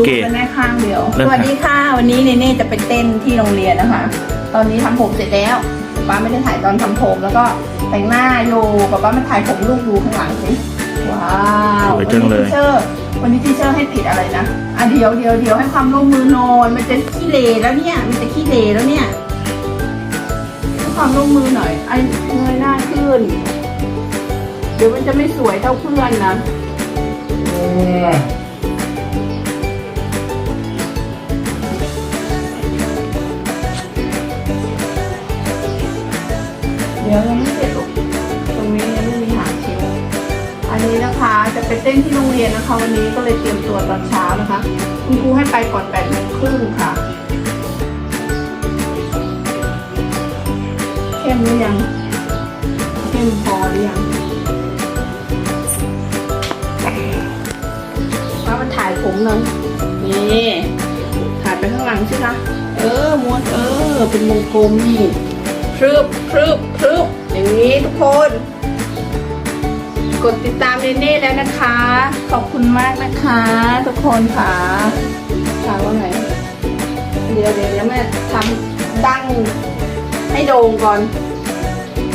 ดูเก๋กันได้ข้างเดียวเริ่สมวัสดีค่ะ วันนี้เนเน่จะไปเต้นที่โรงเรียนนะคะ ตอนนี้ทำผมเสร็จแล้วป้าไม่ได้ถ่ายตอนทำผม แล้วก็แต่งหน้าอยู่ป้าป้ามาถ่ายผมลูกดูข้างหลังสิ ว้าวสวยจังเลยวันนี้ทีเชอร์วันนี้ทีเชอร์ให้ติดอะไรนะอะเดี๋ยวเดี๋ยวเดี๋ยวให้ความร่วมมือหน่อยมันจะขี้เลแล้วเนี่ย มันจะขี้เลแล้วเนี่ยให้ความร่วมมือหน่อย ไอ้เงยหน้าขึ้น เดี๋ยวมันจะไม่สวยเท่าเพื่อนนะ ดี๋ยวยังไม่เสร็จหรอกตรงนี้ยังไม่มีหางคิ้วอันนี้นะคะจะไปเต้นที่โรงเรียนนะคะวันนี้ก็เลยเตรียมตัวตอนเช้านะคะ คุณครูให้ไปก่อนแปดโมงครึ่งค่ะเข้มหรือยังเข้มพอหรือยังมามาถ่ายผมหน่อยนี่ถ่ายไปข้างหลังสิคะเออม้วนเออ เป็นวงกลมนี่พรึบพรึบพ รึบอย่างนี้ทุกคน กดติดตามเนเน่แล้วนะคะ ขอบคุณมากนะคะ ทุกคนค่ะถามว่าไงเดี๋ยวเดี๋ยวเดี๋ยวแม่ทำดั้งให้โด่งก่อน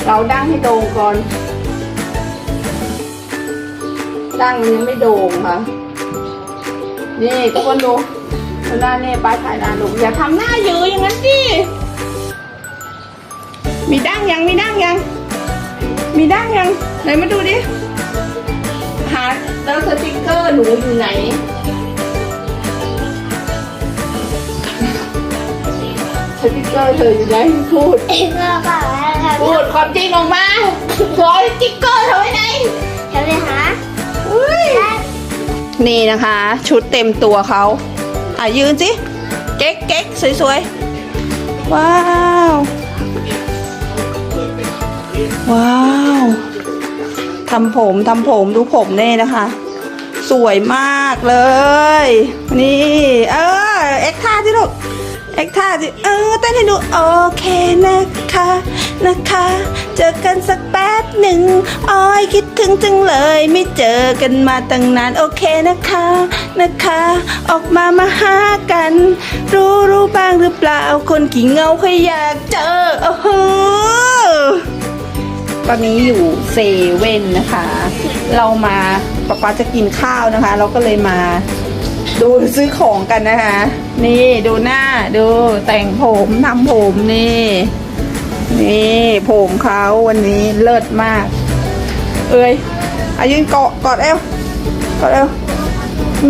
เราดั้งให้โด่งก่อนดั้งมันยังไม่โด่งค่ะนี่ทุกคนดูหน้าเน่ป้าถ่ายหน้าลูอย่าทำหน้าเยอะอย่างนั้นสิ มีดั้งยังมีดั้งยัง มีดั้งยังไหนมาดูดิหาแล้วสติกเกอร์หนูอยู่ไหนสติกเกอร์เธออยู่ไหนพูดเองก็บอกว่าทำพูดความจริงออกมาขอสติกเกอร์เธอไว้ไหนทำไมคะนี่นะคะ ชุดเต็มตัวเขาอะยืนสิ เก๊กเก๊กสวยๆ ว้าว ว้าวทำผมทำผมดูผมเน่นะคะ สวยมากเลย นี่ เออเอ็กท่าสิลูกเอ็กท่าสิเออเต้นให้ดูโอเคนะคะนะคะ เจอกันสักแป๊บหนึ่งอ้อยคิดถึงจังเลย ไม่เจอกันมาตั้งนานโอเคนะคะนะคะ ออกมามาหากัน รู้รู้บ้างหรือเปล่าคนกี่เงาใครอยากเจอโอ้โห ตอนนี้อยู่เซเว่นนะคะ เรามาป๊าป๊าจะกินข้าวนะคะ เราก็เลยมาดูซื้อของกันนะคะ นี่ดูหน้าดูแต่งผมทำผมนี่ นี่ผมเขาวันนี้เลิศมาก เอ้ยอายืนเกาะกอดเอวกอดเอว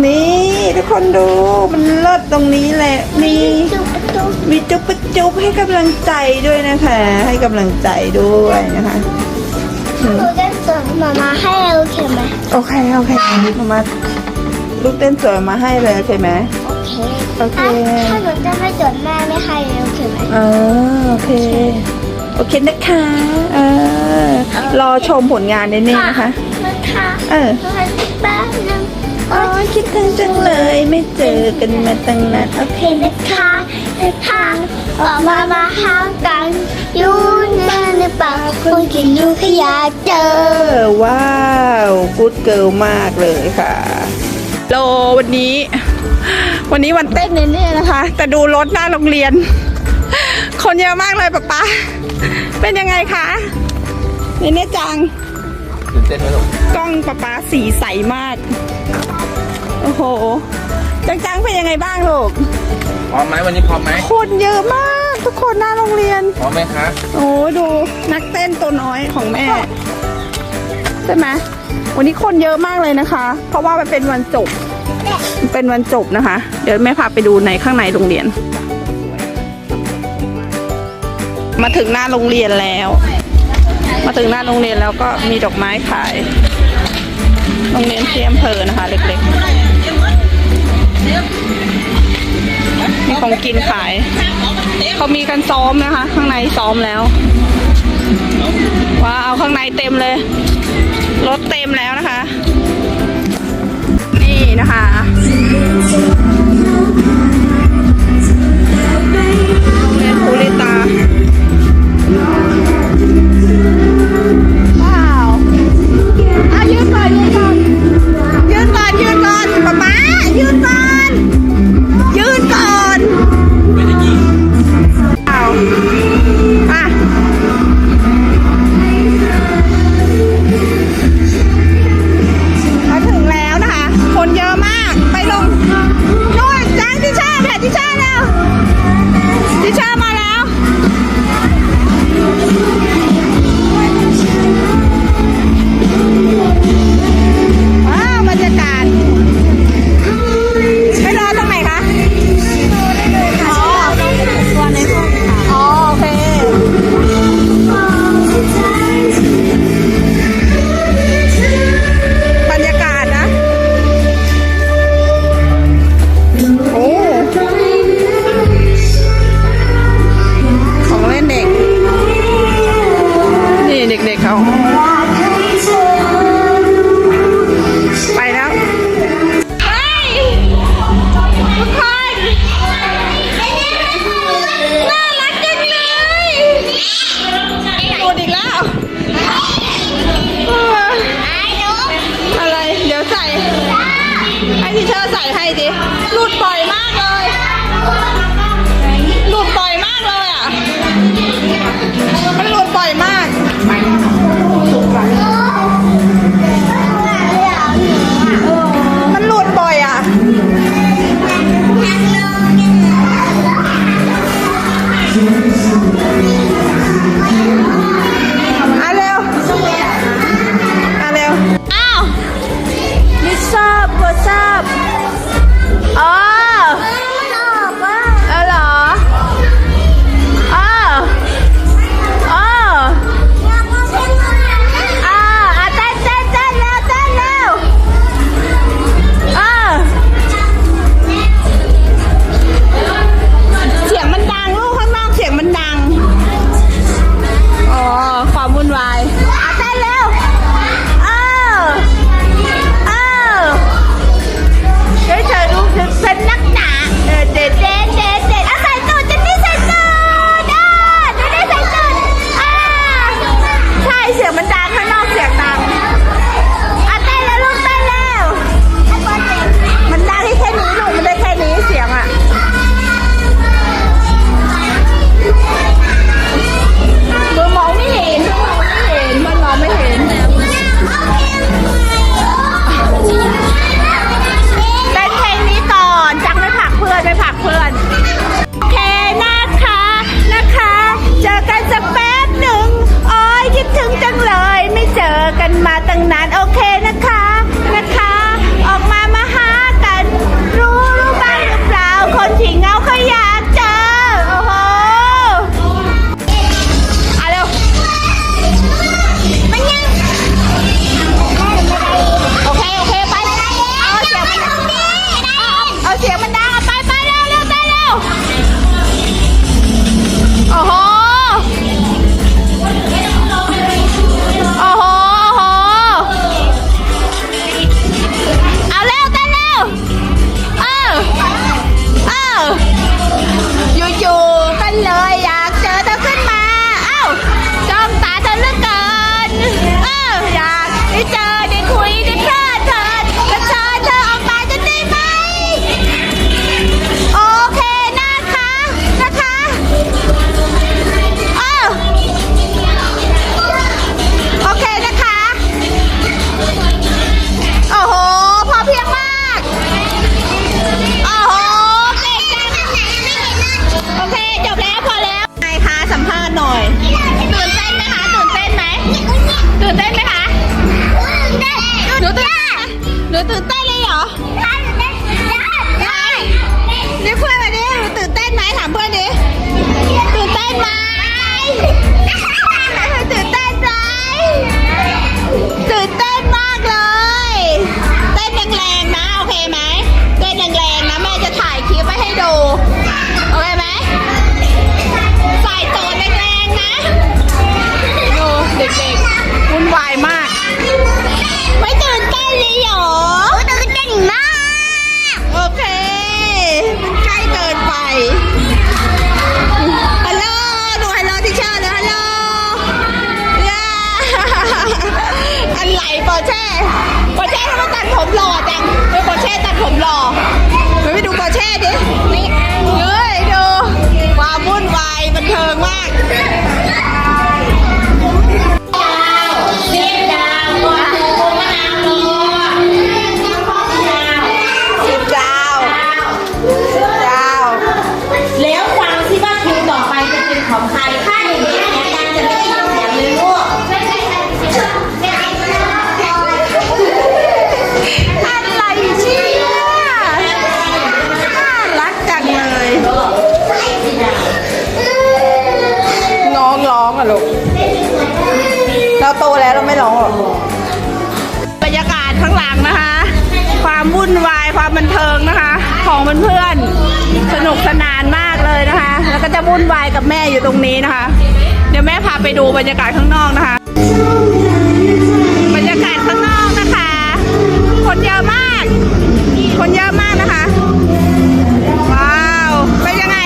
นี่ทุกคนดูมันเลิศตรงนี้แหละมีจุ๊บจุ๊บมีจุ๊บจุ๊บให้กำลังใจด้วยนะคะ ให้กำลังใจด้วยนะคะ หนูจะส่งมามาให้โอเคไหมโอเคโอเคมามาลูกเต้นสวยมาให้เลยโอเคไหม โอเคโอเคถ้าถ้าหนูจะไม่จดแม่ไม่ให้โอเคไหมเออโอเค โอเคนะคะเออรอชมผลงานแน่ๆนะคะนะคะเออรอแป๊บนึงอ๋อคิดถึงจังเลยไม่เจอกันมาตั้งนานโอเคเห็นนะคะ นะคะออกมามาหากันอยู่แน่หรือเปล่าคนกินอยู่ขยะเจอเออว้าวกูดเกิลมากเลยค่ะโลวันนี้ วันนี้วันเต้นเนี่ยนะคะ แต่ดูรถหน้าโรงเรียน คนเยอะมากเลยป๊าป๊าเป็นยังไงคะเนี่ยเนี่ยจังตื่นเต้นไหมลูกกล้องป๊าป๊าสีใสมาก โอ้โหจังจังเป็นยังไงบ้างลูก พร้อมไหมวันนี้พร้อมไหมคนเยอะมากทุกคนหน้าโรงเรียน พร้อมไหมคะโอ้ดูนักเต้นตัวน้อยของแม่ใช่ไหมวันนี้คนเยอะมากเลยนะคะ เพราะว่ามันเป็นวันจบมันเป็นวันจบนะคะ เดี๋ยวแม่พาไปดูในข้างในโรงเรียน มาถึงหน้าโรงเรียนแล้ว มาถึงหน้าโรงเรียนแล้วก็มีดอกไม้ขายโรงเรียนที่อำเภอนะคะ เล็กๆมี ของกินขาย เขามีกันซ้อมนะคะ ข้างในซ้อมแล้วว้าวข้างในเต็มเลย รถเต็มแล้วนะคะ เราองหรอกบรรยากาศข้างหลังนะคะ ความวุ่นวายความบันเทิงนะคะ ของเพื่อนๆสนุกสนานมากเลยนะคะ แล้วก็จะวุ่นวายกับแม่อยู่ตรงนี้นะคะ เดี๋ยวแม่พาไปดูบรรยากาศข้างนอกนะคะ บรรยากาศข้างนอกนะคะ คนเยอะมาก คนเยอะมากนะคะว้าวเป็นยังไง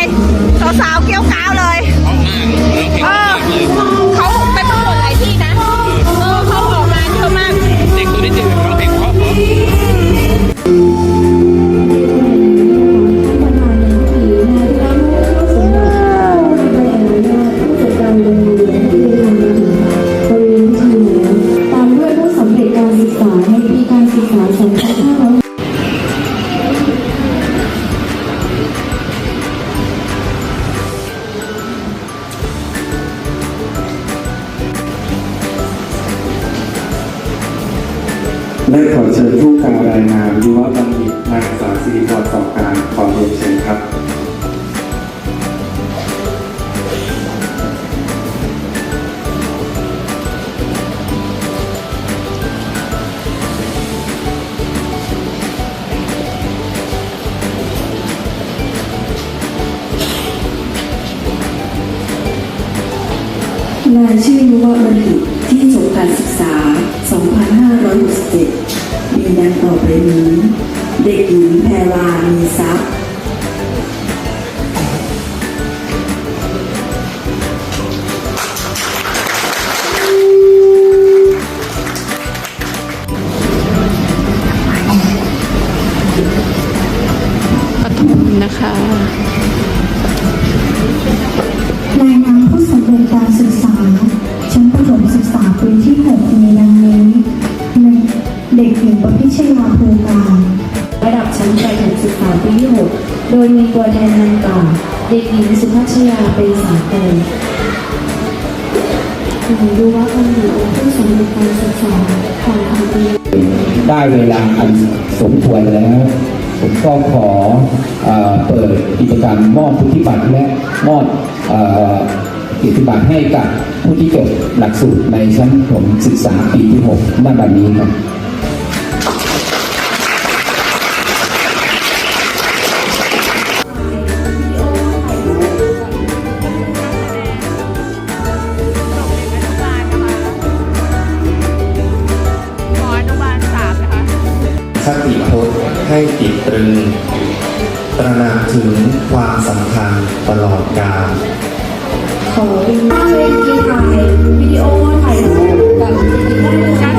สาวๆเกี้ยวกาวเลยเออเขา รายชื่อยุวบัณฑิตที่จบการศึกษา 2567มีดังต่อไปนี้ เด็กหญิงแพรวามีทรัพย์ ยมีตัวแทนนำกล่าวเด็กหญิงสุภัชยาเป็นสากลหญิงยุวบัณฑิตผู้สำเร็จการศึกษาของทางปีได้เวลาอันสมควรแล้วผมก็ขอเอเปิดกิจกรรมมอบพุทธิบัตรและมอบเกียรติบัตรให้กับผู้ที่จบหลักสูตรในชั้นประถมศึกษาปีที่ 6 ณ บัดนี้ครับ ติตรึง ตระหนักถึงความสำคัญตลอดกาลขอเป็นเวทีถ่ายวิดีโอถ่ายรูปกับเด็กๆได้เลย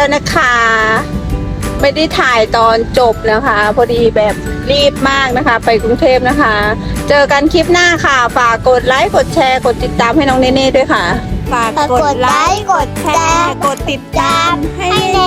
แล้วนะคะ ไม่ได้ถ่ายตอนจบนะคะ พอดีแบบรีบมากนะคะ ไปกรุงเทพนะคะ เจอกันคลิปหน้าค่ะ ฝากกดไลค์กดแชร์กดติดตามให้น้องเนเน่ด้วยค่ะ ฝากกดไลค์กดแชร์กดติดตามให้ให้เน